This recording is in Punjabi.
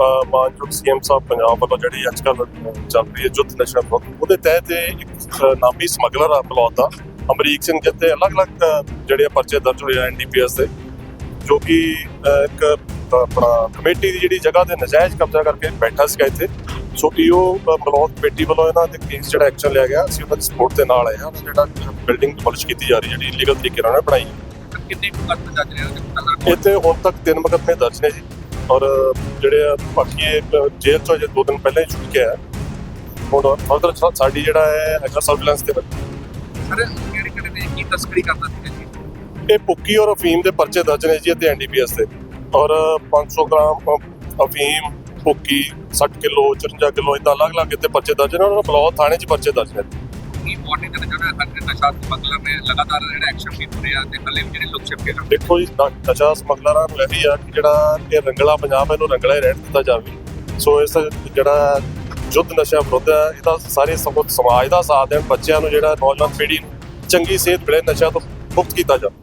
ਮਾਨਯੋਗ ਸੀਐਮ ਸਾਹਿਬ ਪੰਜਾਬ ਵੱਲੋਂ ਜਿਹੜੀ ਅੱਜ ਕੱਲ੍ਹ ਚੱਲ ਰਹੀ ਹੈ ਜੁੱਧ ਨਸ਼ਾ ਵਿਰੋਧ, ਉਹਦੇ ਤਹਿਤ ਇੱਕ ਨਾਮੀ ਸਮਗਲਰ ਆ ਬਲੌਦ ਦਾ, ਅਮਰੀਕ ਸਿੰਘ ਜਿੱਤੇ ਅਲੱਗ-ਅਲੱਗ ਜਿਹੜੇ ਆ ਪਰਚੇ ਦਰਜ ਹੋਏ ਆ ਐਨਡੀਪੀਐਸ ਦੇ, ਜੋ ਕਿ ਇੱਕ ਆਪਣਾ ਕਮੇਟੀ ਦੀ ਜਿਹੜੀ ਜਗ੍ਹਾ ਤੇ ਨਜਾਇਜ਼ ਕਬਜ਼ਾ ਕਰਕੇ ਬੈਠਾ ਸੀਗਾ ਇੱਥੇ, ਸੋ ਈਓ ਬਲੌਦ ਕਮੇਟੀ ਵੱਲੋਂ ਇਹਨਾਂ ਦੇ ਕੇਸ ਜਿਹੜਾ ਐਕਸ਼ਨ ਲਿਆ ਗਿਆ, ਅਸੀਂ ਉਹਨਾਂ ਦੀ ਸਪੋਰਟ ਦੇ ਨਾਲ ਆਏ ਹਾਂ, ਜਿਹੜਾ ਬਿਲਡਿੰਗ ਡਿਮੋਲਿਸ਼ ਕੀਤੀ ਜਾ ਰਹੀ ਜਿਹੜੀ ਲੀਗਲ ਤਰੀਕੇ ਨਾਲ ਉਹਨੇ ਬਣਾਈ ਕਿੰਨੇ ਕੱਟ ਚੱਜ ਰਹੇ ਤੇ ਪਹਿਲਾਂ ਇੱਥੇ ਹੁਣ ਤੱਕ ਤਿੰਨ ਮੁਕੱਦਮੇ ਦਰਜ ਨੇ ਜੀ। ਔਰ ਜਿਹੜੇ ਆ ਬਾਕੀ ਇਹ ਜੇਲ੍ਹ ਚੋਂ ਜੇ ਦੋ ਦਿਨ ਪਹਿਲਾਂ ਹੀ ਛੁੱਟ ਕੇ ਆਇਆ। ਹੁਣ ਫਰਦਰ ਸਾਡੀ ਜਿਹੜਾ ਹੈ ਹੈਗਾ ਸਰਵੇਲੈਂਸ ਦੇ ਵਿੱਚ ਸਰ ਕਿਹੜੇ ਕਿਹੜੇ ਨੇ ਕੀ ਤਸਕਰੀ ਕਰਦਾ ਸੀ ਜੀ? ਇਹ ਪੁੱਕੀ ਔਰ ਅਫੀਮ ਦੇ ਪਰਚੇ ਦਰਜ ਨੇ ਜੀ ਤੇ ਐਨਡੀਪੀਐਸ ਦੇ। ਔਰ 500 ਗ੍ਰਾਮ ਅਫੀਮ ਪੁੱਕੀ 60 ਕਿਲੋ 54 ਕਿਲੋ ਇਦਾਂ ਅਲੱਗ-ਅਲੱਗ ਇੱਥੇ ਪਰਚੇ ਦਰਜ ਨੇ। ਉਹਨਾਂ ਬਲੌਦ ਥਾਣੇ 'ਚ ਪਰਚੇ ਦਰਜ ਨੇ। ਕੀ ਵਾਰਨਿੰਗ ਦੇਣਾ ਚਾਹੁੰਦਾ ਸਾਡੇ ਨਸ਼ਾ ਸਮਗਲਰ ਨੇ ਲਗਾਤਾਰ ਜਿਹੜਾ ਐਕਸ਼ਨ ਵੀ ਹੋ ਰਿਹਾ ਤੇ ਹੱਲੇ ਵੀ ਜਿਹੜੇ ਲੋਕ ਛਿਪਕੇ ਕਰਦੇ ਦੇਖੋ ਜੀ, ਨ- ਨਸ਼ਾ ਸਮਗਲਰਾਂ ਨੂੰ ਇਹੀ ਆ ਕਿ ਜਿਹੜਾ ਇਹ ਰੰਗਲਾ ਪੰਜਾਬ ਇਹਨੂੰ ਰੰਗਲਾ ਹੀ ਰਹਿਣ ਦਿੱਤਾ ਜਾਵੇ। ਸੋ ਇਸ ਜਿਹੜਾ ਜੁੱਧ ਨਸ਼ਾ ਵਿਰੁੱਧ ਹੈ, ਇਹਦਾ ਸਾਰੇ ਸਮਾਜ ਦਾ ਸਾਥ ਦੇਣ, ਬੱਚਿਆਂ ਨੂੰ ਜਿਹੜਾ ਨੌਜਵਾਨ ਪੀੜ੍ਹੀ ਨੂੰ ਚੰਗੀ ਸਿਹਤ ਮਿਲੇ, ਨਸ਼ਾ ਤੋਂ ਮੁਕਤ ਕੀਤਾ ਜਾਵੇ।